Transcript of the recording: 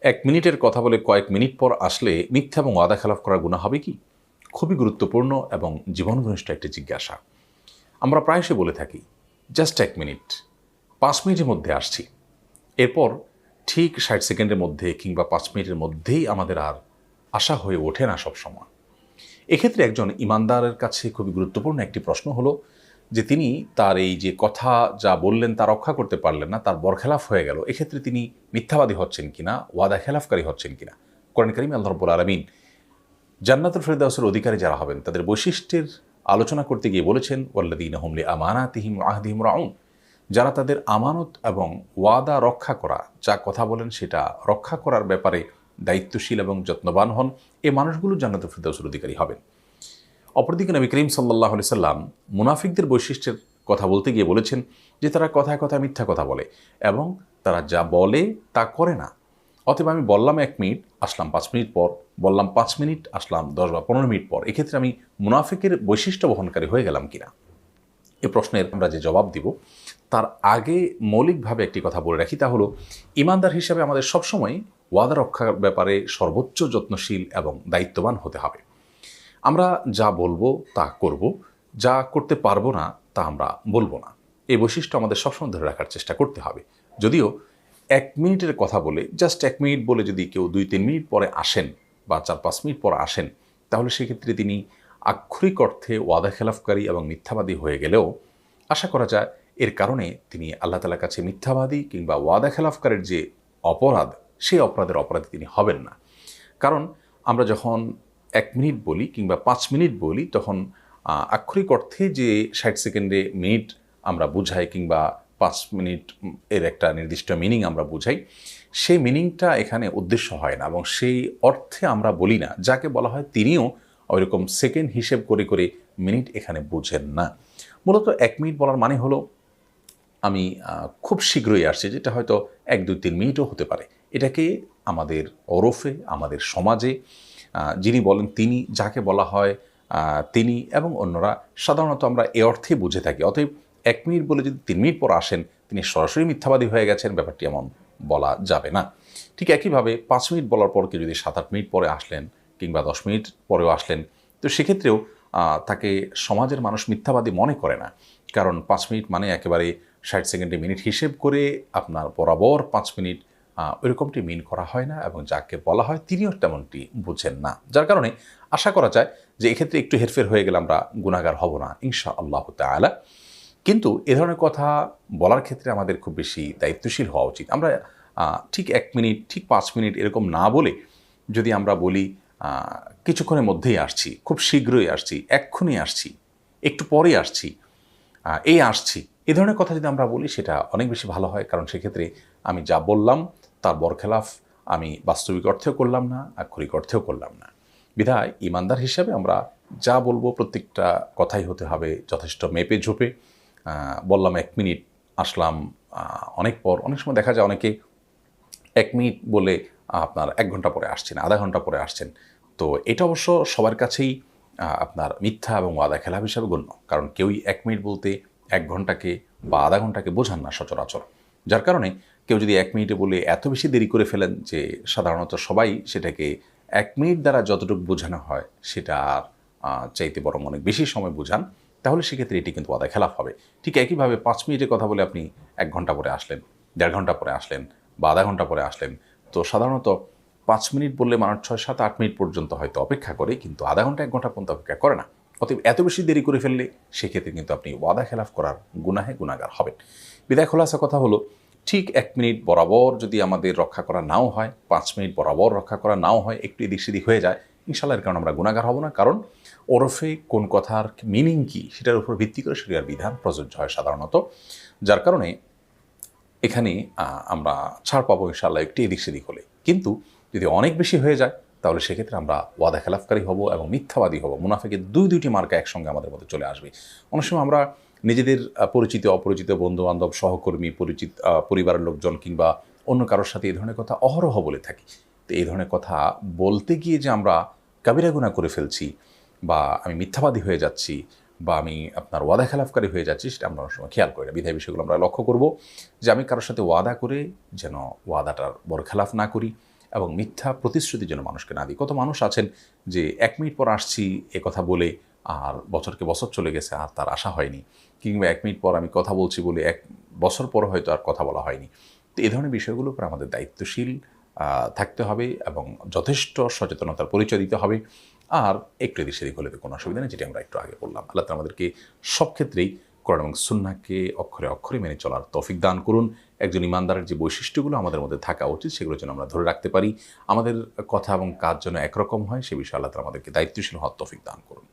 এক মিনিটের কথা বলে কয়েক মিনিট পর আসলে মিথ্যা এবং ওয়াদা খেলাফ করার গুণা হবে কি? খুবই গুরুত্বপূর্ণ এবং জীবন ঘনিষ্ঠ একটি জিজ্ঞাসা। আমরা প্রায়শই বলে থাকি, জাস্ট এক মিনিট, পাঁচ মিনিটের মধ্যে আসছি। এরপর ঠিক ষাট সেকেন্ডের মধ্যে কিংবা পাঁচ মিনিটের মধ্যেই আমাদের আর আশা হয়ে ওঠে না সবসময়। এক্ষেত্রে একজন ইমানদারের কাছে খুবই গুরুত্বপূর্ণ একটি প্রশ্ন হলো যে তিনি তার এই যে কথা যা বললেন তা রক্ষা করতে পারলেন না, তার বরখেলাফ হয়ে গেল। এক্ষেত্রে তিনি মিথ্যাবাদী হচ্ছেন কিনা ওয়াদা খেলাফকারী হচ্ছেন কিনা? কোরআন করিম, আল্লাহ রব্বুল আলমিন জান্নাতুল ফেরদাউসের অধিকারী যারা হবেন, তাদের বৈশিষ্ট্যের আলোচনা করতে গিয়ে বলেছেন ওয়াল্লাদিন হুমলি আমানাতিহিম আহদিহিম রাউন। যারা তাদের আমানত এবং ওয়াদা রক্ষা করা, যা কথা বলেন সেটা রক্ষা করার ব্যাপারে দায়িত্বশীল এবং যত্নবান হন, এ মানুষগুলো জান্নাতুল ফেরদাউসের অধিকারী হবেন। অপরদিকে নবী করিম সাল্লাহ সাল্লাম মুনাফিকদের বৈশিষ্ট্যের কথা বলতে গিয়ে বলেছেন যে তারা কথায় কথায় মিথ্যা কথা বলে এবং তারা যা বলে তা করে না। অতএব আমি বললাম এক মিনিট, আসলাম পাঁচ মিনিট পর, বললাম পাঁচ মিনিট, আসলাম দশ বা পনেরো মিনিট পর, এক্ষেত্রে আমি মুনাফিকের বৈশিষ্ট্য বহনকারী হয়ে গেলাম কিনা? এ প্রশ্নের আমরা যে জবাব দিব, তার আগে মৌলিকভাবে একটি কথা বলে রাখি, তা হলো ইমানদার হিসাবে আমাদের সবসময় ওয়াদা রক্ষার ব্যাপারে সর্বোচ্চ যত্নশীল এবং দায়িত্ববান হতে হবে। আমরা যা বলব তা করব, যা করতে পারব না তা আমরা বলব না। এই বৈশিষ্ট্য আমাদের সবসময় ধরে রাখার চেষ্টা করতে হবে। যদিও এক মিনিটের কথা বলে জাস্ট এক মিনিট বলে যদি কেউ দুই তিন মিনিট পরে আসেন বা চার পাঁচ মিনিট পরে আসেন, তাহলে সেক্ষেত্রে তিনি আক্ষরিক অর্থে ওয়াদা খেলাফকারী এবং মিথ্যাবাদী হয়ে গেলেও আশা করা যায় এর কারণে তিনি আল্লাহ তালার কাছে মিথ্যাবাদী কিংবা ওয়াদা খেলাফকারের যে অপরাধ, সেই অপরাধের অপরাধী তিনি হবেন না। কারণ আমরা যখন এক মিনিট বলি কিংবা পাঁচ মিনিট বলি, তখন আক্ষরিক অর্থে যে ষাট সেকেন্ডে মিনিট আমরা বুঝাই কিংবা পাঁচ মিনিট এর একটা নির্দিষ্ট মিনিং আমরা বুঝাই, সেই মিনিংটা এখানে উদ্দেশ্য হয় না এবং সেই অর্থে আমরা বলি না। যাকে বলা হয় তিনিও ওইরকম সেকেন্ড হিসেব করে করে মিনিট এখানে বুঝেন না। মূলত এক মিনিট বলার মানে হলো, আমি খুব শীঘ্রই আসছি, যেটা হয়তো এক, দুই, তিন মিনিটও হতে পারে। এটাকে আমাদের ওরফে, আমাদের সমাজে যিনি বলেন তিনি যাকে বলা হয় তিনি এবং অন্যরা, সাধারণত আমরা এ অর্থে বুঝে থাকি। অতএব এক মিনিট বলে যদি তিন মিনিট পর আসেন, তিনি সরাসরি মিথ্যাবাদী হয়ে গেছেন, ব্যাপারটি এমন বলা যাবে না। ঠিক একইভাবে পাঁচ মিনিট বলার পর কেউ যদি সাত আট মিনিট পরে আসলেন কিংবা দশ মিনিট পরেও আসলেন, তো সেক্ষেত্রেও তাকে সমাজের মানুষ মিথ্যাবাদী মনে করে না। কারণ পাঁচ মিনিট মানে একেবারে ষাট সেকেন্ডে মিনিট হিসেব করে আপনার বরাবর পাঁচ মিনিট ওইরকমটি মিন করা হয় না এবং যাকে বলা হয় তিনিও তেমনটি বুঝেন না। যার কারণে আশা করা যায় যে এক্ষেত্রে একটু হেরফের হয়ে গেলে আমরা গুণাগার হব না ইনশা আল্লাহ তালা কিন্তু এ ধরনের কথা বলার ক্ষেত্রে আমাদের খুব বেশি দায়িত্বশীল হওয়া উচিত। আমরা ঠিক এক মিনিট, ঠিক পাঁচ মিনিট এরকম না বলে যদি আমরা বলি কিছুক্ষণের মধ্যেই আসছি, খুব শীঘ্রই আসছি, এক্ষুনি আসছি, একটু পরে আসছি এই আসছি, এ ধরনের কথা যদি আমরা বলি সেটা অনেক বেশি ভালো হয়। কারণ সেক্ষেত্রে আমি যা বললাম তার বরখেলাফ আমি বাস্তবিক অর্থেও করলাম না, আক্ষরিক অর্থেও করলাম না। বিধায় ইমানদার হিসাবে আমরা যা বলব প্রত্যেকটা কথাই হতে হবে যথেষ্ট মেপে ঝোপে। বললাম এক মিনিট, আসলাম অনেক পর, অনেক সময় দেখা যায় অনেকে এক মিনিট বলে আপনার এক ঘণ্টা পরে আসছেন, আধা ঘণ্টা পরে আসছেন। তো এটা অবশ্য সবার কাছেই আপনার মিথ্যা এবং ওয়াদা খেলাপ হিসাবে গণ্য। কারণ কেউই এক মিনিট বলতে এক ঘন্টাকে বা আধা ঘন্টাকে বোঝান না সচরাচর। যার কারণে কেউ যদি এক মিনিটে বলে এত বেশি দেরি করে ফেলেন যে সাধারণত সবাই সেটাকে এক মিনিট দ্বারা যতটুকু বোঝানো হয় সেটা আর চাইতে বরং অনেক বেশি সময় বোঝান, তাহলে সেক্ষেত্রে এটি কিন্তু ওয়াদা খেলাফ হবে। ঠিক একইভাবে পাঁচ মিনিটে কথা বলে আপনি এক ঘণ্টা পরে আসলেন, দেড় ঘণ্টা পরে আসলেন বা আধা ঘণ্টা পরে আসলেন, তো সাধারণত পাঁচ মিনিট বললে মানুষ ছয় সাত আট মিনিট পর্যন্ত হয়তো অপেক্ষা করে, কিন্তু আধা ঘণ্টা এক ঘণ্টা পর্যন্ত অপেক্ষা করে না। অতএব এত বেশি দেরি করে ফেললে সেক্ষেত্রে কিন্তু আপনি ওয়াদা খেলাফ করার গুনাহে গুণাগার হবেন। বিদায় খোলাসা কথা হলো ঠিক এক মিনিট বরাবর যদি আমাদের রক্ষা করা নাও হয়, পাঁচ মিনিট বরাবর রক্ষা করা নাও হয়, একটু এদিক সেদিক হয়ে যায়, ইনশাল্লাহ এর কারণে আমরা গুণাগার হব না। কারণ ওরফে কোন কথার মিনিং কী, সেটার উপর ভিত্তি করে সেটার বিধান প্রযোজ্য হয় সাধারণত। যার কারণে এখানে আমরা ছাড় পাবো ইনশাল্লাহ একটি এদিক সেদিক হলে। কিন্তু যদি অনেক বেশি হয়ে যায়, তাহলে সেক্ষেত্রে আমরা ওয়াদা খেলাফকারী হব এবং মিথ্যাবাদী হব। মুনাফিকের দুই দুইটি মার্কা একসঙ্গে আমাদের মধ্যে চলে আসবে। অনেক সময় আমরা নিজেদের পরিচিত, অপরিচিত বন্ধু বান্ধব সহকর্মী, পরিচিত পরিবারের লোকজন কিংবা অন্য কারোর সাথে এই ধরনের কথা অহরহ বলে থাকি। তো এই ধরনের কথা বলতে গিয়ে যে আমরা কাবিরা গুনাহ করে ফেলছি বা আমি মিথ্যাবাদী হয়ে যাচ্ছি বা আমি আপনার ওয়াদা খেলাফকারী হয়ে যাচ্ছি, সেটা আমরা অনেক সময় খেয়াল করি না। বিধায় বিষয়গুলো আমরা লক্ষ্য করব যে আমি কারোর সাথে ওয়াদা করে যেন ওয়াদাটার বড় খেলাফ না করি এবং মিথ্যা প্রতিশ্রুতি যেন মানুষকে না দিই। কত মানুষ আছেন যে এক মিনিট পর আসছি এ কথা বলে আর বছরকে বছর চলে গেছে আর তার আশা হয়নি। কিংবা এক মিনিট পর আমি কথা বলছি বলে এক বছর পর হয়তো আর কথা বলা হয়নি। তো এই ধরনের বিষয়গুলোর উপর আমাদের দায়িত্বশীল থাকতে হবে এবং যথেষ্ট সচেতনতার পরিচয় দিতে হবে। আর একটু এদিক সেদিক হলে তো কোনো অসুবিধা নেই, যেটি আমরা একটু আগে বললাম। আল্লাহ আমাদেরকে সব ক্ষেত্রেই কোরআন এবং সুন্নাকে অক্ষরে অক্ষরে মেনে চলার তৌফিক দান করুন। একজন ইমানদারের যে বৈশিষ্ট্যগুলো আমাদের মধ্যে থাকা উচিত, সেগুলো যেন আমরা ধরে রাখতে পারি। আমাদের কথা এবং কাজ যেন একরকম হয়, সে বিষয়ে আল্লাহ আমাদেরকে দায়িত্বশীল হওয়ার তফিক দান করুন।